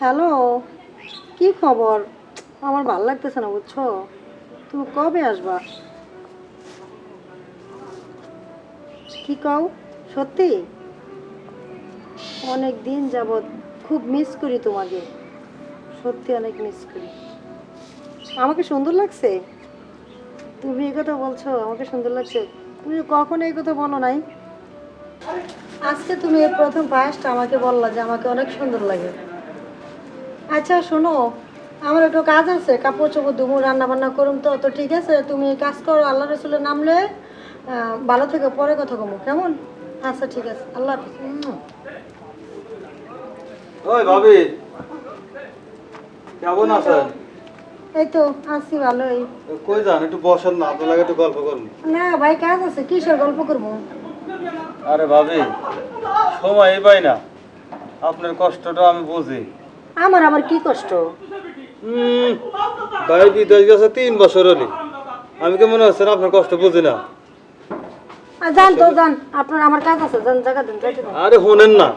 Hello, কি খবর? আমার ভালো লাগতেছে না, বুঝছ? তুমি কবে আসবা? কি কও? সত্যি? অনেক দিন যাবৎ খুব মিস করি তোমাকে। সত্যি অনেক মিস করি। আমাকে সুন্দর লাগছে? তুমি এই কথা বলছো, আমাকে সুন্দর লাগছে। তুমি কখনো এই কথা বলো নাই? আজকে তুমি প্রথম ফার্স্ট আমাকে বললা যে আমাকে অনেক সুন্দর লাগে। আচ্ছা শোনো আমার একটু কাজ আছে কাপড় চোপড় ধুমু রান্না বান্না করুম তো তো ঠিক আছে তুমি কাজ করো আল্লাহ রসুলের নামলে আহ, ভালো থেকে পরে কথা কমো কেমন? আচ্ছা ঠিক আছে আল্লাহ ওই ভাবি কেমন আছেন? এই তো আছি ভালোই। কই যান একটু বসেন না আপনার লাগে একটু গল্প করুন। না ভাই কাজ আছে কিসের গল্প করব? আরে ভাবি সময় পাই না। আপনার কষ্টটা আমি বুঝি। আমার আবার কি কষ্ট? ভাই বিদেশ গেছে তিন বছর হলি আমি কি মনে হচ্ছে না আপনার কষ্ট বুঝি না। আর যান তো যান। আপনার আমার কাজ আছে যান জায়গা দেন আরে শোনেন না।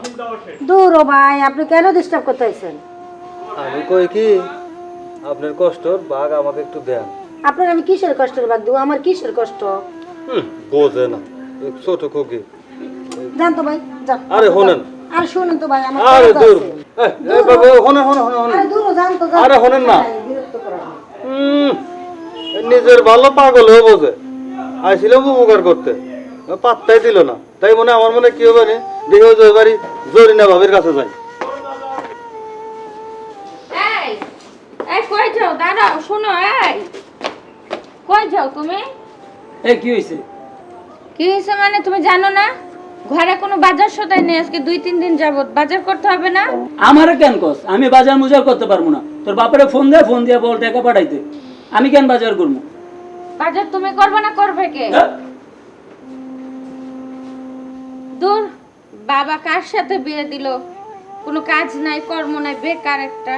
দূর ভাই আপনি কেন ডিস্টার্ব করতে আইছেন? আমি কই কি আপনার কষ্টর ভাগ আমাকে একটু দেন। আপনার আমি কিসের কষ্টের দিব? আমার কিসের কষ্ট? বোঝে না। এই ছোট খুকি। যান তো ভাই যান। আরে শোনেন। আর শুনুন তো ভাই আমার আরে দূর। শোনেন আরে না। নিজের ভালো পাগল হয়ে বোঝে আইছিলাম উপকার করতে। পাত্তাই দিল না। তাই মনে হয় আমার মনে হয় কি হবে দেখে ওই যে জরিনা ভাবির কাছে যাই। এই এই কই যাও? দাঁড়াও শোনো এই। কই যাও তুমি? এই কি হয়েছে কি হয়েছে মানে তুমি জানো না? ঘরে কোনো বাজার সদাই নেই আজকে দুই তিন দিন যাবত বাজার করতে হবে না? আমারে কেন কস? আমি বাজার মুজার করতে পারব না। তোর বাপরে ফোন দে ফোন দিয়ে বল টাকা পাঠাইতে আমি কেন বাজার করব? বাজার তুমি করবে না করবে কে? হ্যাঁ? দূর বাবা কার সাথে বিয়ে দিল? কোনো কাজ নাই কর্ম নাই বেকার একটা।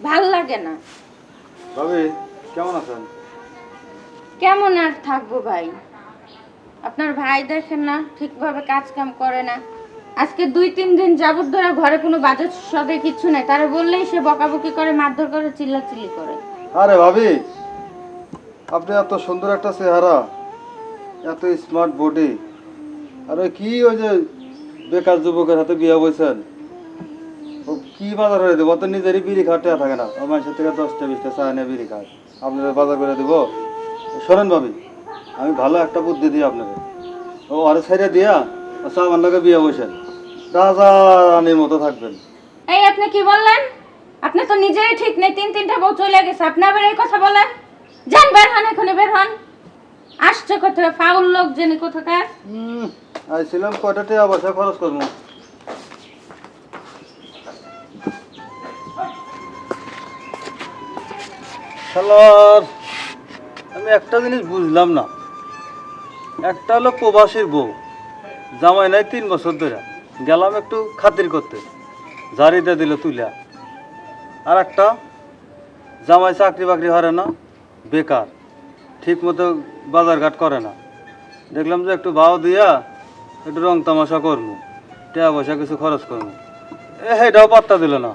ভালো লাগে না। ভাবি কেমন আছেন? কেমন আর থাকব ভাই? আপনার ভাই দেখেন না, ঠিকভাবে কাজ কাম করে না। আজকে দুই তিন দিন যাবত ধরে ঘরে কোনো বাজার সদাই কিছু নাই। তারা বললেই সে বকাবকি করে, মারধর করে, চিল্লাচিল্লি করে। আরে ভাবি, আপনি এত সুন্দর একটা চেহারা, এত স্মার্ট বডি আরে কি ওই যে বেকার যুবকের হাতে বিয়ে বলছেন ও কি বাজার করে দেবো? তো নিজেরই বিড়ি খাটে থাকে না। আমার সাথে থেকে দশটা, বিশটা চা এনে বিড়ি খায়। আপনাদের বাজার করে দেবো? শোনেন ভাবি। আমি ভালো একটা বুদ্ধি দিই আপনাকে। ও আরে ছেড়ে দিয়া চা বান্নাকে বিয়ে বসেন। রাজা রানীর মতো থাকবেন। এই আপনি কি বললেন? আপনি তো নিজেই ঠিক নেই তিন তিনটা বউ চলে গেছে আপনি আবার এই কথা বলেন? যান বের হন এখানে বের হন। আসছে কোথায়? ফাউল লোক জেনে কোথাকার? আইছিলাম কয়টা টাকা পয়সা খরচ করব। আমি একটা জিনিস বুঝলাম না। একটা হলো প্রবাসীর বউ। জামাই নাই তিন বছর ধরে গেলাম একটু খাতির করতে। জারিটা দিল তুইলা আর একটা জামাই চাকরি বাকরি হারে না বেকার। ঠিক মতো বাজারঘাট করে না। দেখলাম যে একটু ভাও দিয়া একটু রং তামাশা করব টাকা পয়সা কিছু খরচ করব এ এটাও পাত্তা দিল না।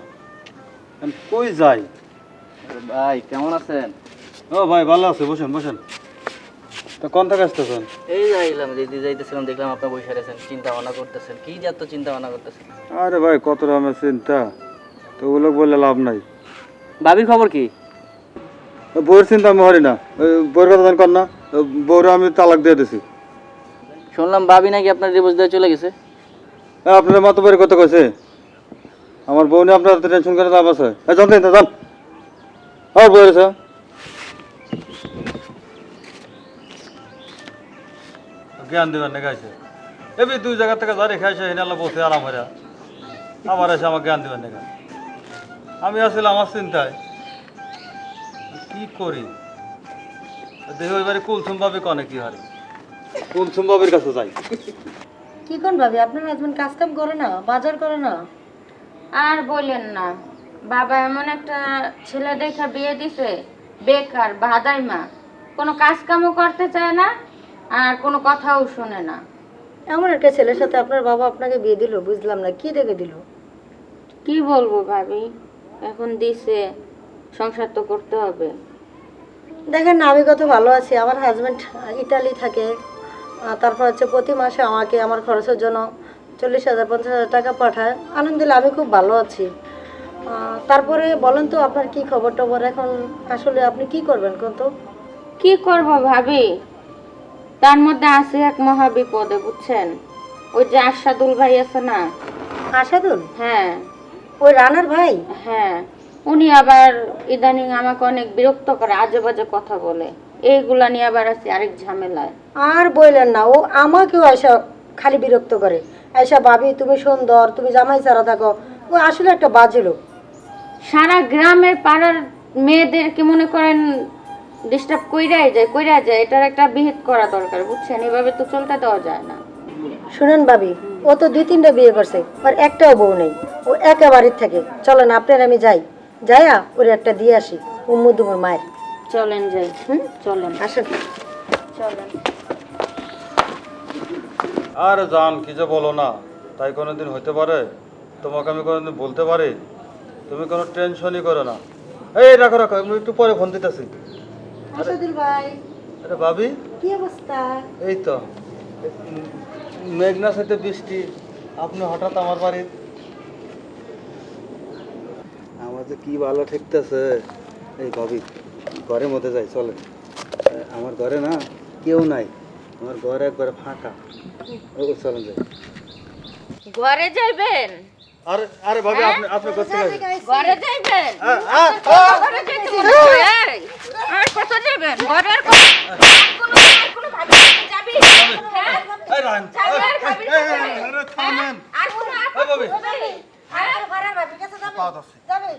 কই যাই? ভাই কেমন আছেন? ও ভাই ভালো আছে। বসেন বসেন। তা কোন থেকে আসতেছেন? এই দিদি যাইতেছিলাম দেখলাম আপনি বসে আছেন চিন্তা ভাবনা করতেছেন। কি যত চিন্তা ভাবনা করতেছেন? আরে ভাই কত রকমের চিন্তা? তো ওগুলো বললে লাভ নাই। ভাবির খবর কি? চিন্তা আমি হরি না। ওই কথা জান কর না বউরে আমি তালাক দিয়ে দিছি। শুনলাম ভাবি নাকি আপনার ডিভোর্স দিয়ে চলে গেছে। আপনার মতো বের কথা কইছে। আমার বউ নিয়ে আপনার টেনশন করে লাভ আছে। এ, জানতে যান। আমার বউ জ্ঞান দেবেন না গাইছে। এবি দুই জায়গা থেকে ধরে খাইছে হিনালা বসে আরাম হয়ে আবার এসে আমার জ্ঞান দেবেন না আমি আসলে আমার চিন্তায়। কি করি? দেহ এবারে কুলসুম ভাবে কনে কি হারে? কুলসুম বাবির কাছে যাই। কি কোন ভাবি? আপনার হাজবেন্ড কাজ কাম করে না বাজার করে না? আর বললেন না বাবা এমন একটা ছেলে দেখা বিয়ে দিছে বেকার বাদাই মা কোনো কাজ কামও করতে চায় না আর কোনো কথাও শোনে না। এমন একটা ছেলের সাথে আপনার বাবা আপনাকে বিয়ে দিল বুঝলাম না কি দেখে দিল? কি বলব ভাবি এখন দিছে সংসার তো করতে হবে। দেখেন না আমি কত ভালো আছি আমার হাজব্যান্ড ইতালি থাকে তারপর হচ্ছে প্রতি মাসে আমাকে আমার খরচের জন্য চল্লিশ হাজার পঞ্চাশ হাজার টাকা পাঠায়। আলহামদুলিল্লাহ আমি খুব ভালো আছি। তারপরে বলেন তো আপনার কি খবর টবর এখন আসলে আপনি কি করবেন কোন তো কি করব ভাবি? তার মধ্যে আছে এক মহা বিপদে বুঝছেন? ওই যে আশাদুল ভাই আছে না? আসাদুল হ্যাঁ। ওই রানার ভাই? হ্যাঁ। উনি আবার ইদানিং আমাকে অনেক বিরক্ত করে আজে বাজে কথা বলে। এইগুলা নিয়ে আবার আছে আরেক ঝামেলায়। আর বললেন না ও আমাকেও এসা খালি বিরক্ত করে। এসা ভাবি তুমি সুন্দর তুমি জামাই ছাড়া থাকো। ও আসলে একটা বাজে লোক। সারা গ্রামের পাড়ার মেয়েদের মেয়েদেরকে মনে করেন ডিস্টার্ব কইরাই যায় কইরা যায় এটার একটা বিহিত করা দরকার বুঝছেন? এভাবে তো চলতে দেওয়া যায় না। শুনেন ভাবি ও তো দুই তিনটা বিয়ে করছে আর একটাও বউ নেই। ও একা বাড়ির থাকে। চলেন আপনার আমি যাই। যাইয়া ওর একটা দিয়ে আসি উম্মু দুমুর মায়ের। চলেন যাই হুম? চলেন। আসেন। চলেন। আর জান কি যে বলো না তাই কোনোদিন হতে পারে? তোমাকে আমি কোনোদিন বলতে পারি? তুমি কোনো টেনশনই করো না। এই রাখো রাখো আমি একটু পরে ফোন দিতেছি। আসাদুল ভাই। আরে ভাবি। কি অবস্থা? এই তো। উম, মেঘনা সাথে বৃষ্টি। আপনি হঠাৎ আমার বাড়ির আমার যে কি ভালো ঠেকতেছে। এই ভাবি ঘরের মধ্যে যাই চলে আমার ঘরে না কেউ নাই। আমার ঘর একবারে ফাঁকা। ও চলেন যাই। ঘরে যাইবেন? আরে আরে ভাবি আপনি আপনি করতে ঘরে যাইবেন? হ্যাঁ, হ্যাঁ, হ্যাঁ। ঘরে যাইতে মনে এই, আর কত যাবেন ঘরে আর কত- আর কোনো কোনো ভাবি যাবি হ্যাঁ? এই রান, আর এই, ভাবির এই, কাছে? এই, আরে থামেন। আর কোনো এই ভাবি। যাবি? পা ধরছি। যাবে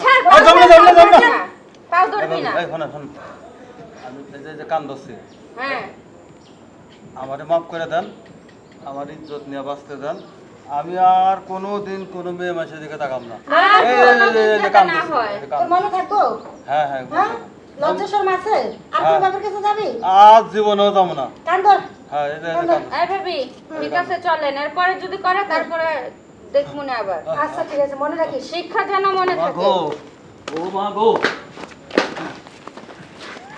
ছাড়, আর যাব না, যাব না, যাব পাও ধরবি না এই শোনেন, শোনেন। আমি যে- যে কান ধরছি হ্যাঁ আমারে মাফ করে দেন আমার ইজ্জত নিয়ে বাঁচতে দেন আমি আর কোনো দিন কোনো মেয়ে মাসের দিকে তাকাম না। হয়। মনে থাকব হ্যাঁ হ্যাঁ হ্যাঁ? লজ্জা শর্ম আছে? আর তোর হ্যাঁ। বাবার কাছে যাবি? আজ জীবনেও যাব না। কান হ্যাঁ এই এই যে কান এই ভাবি ঠিক আছে চলেন। এরপরে যদি করে তারপরে দেখব না আবার। আচ্ছা ঠিক আছে মনে রাখিস। শিক্ষা যেন মনে থাকে। ও মা গো।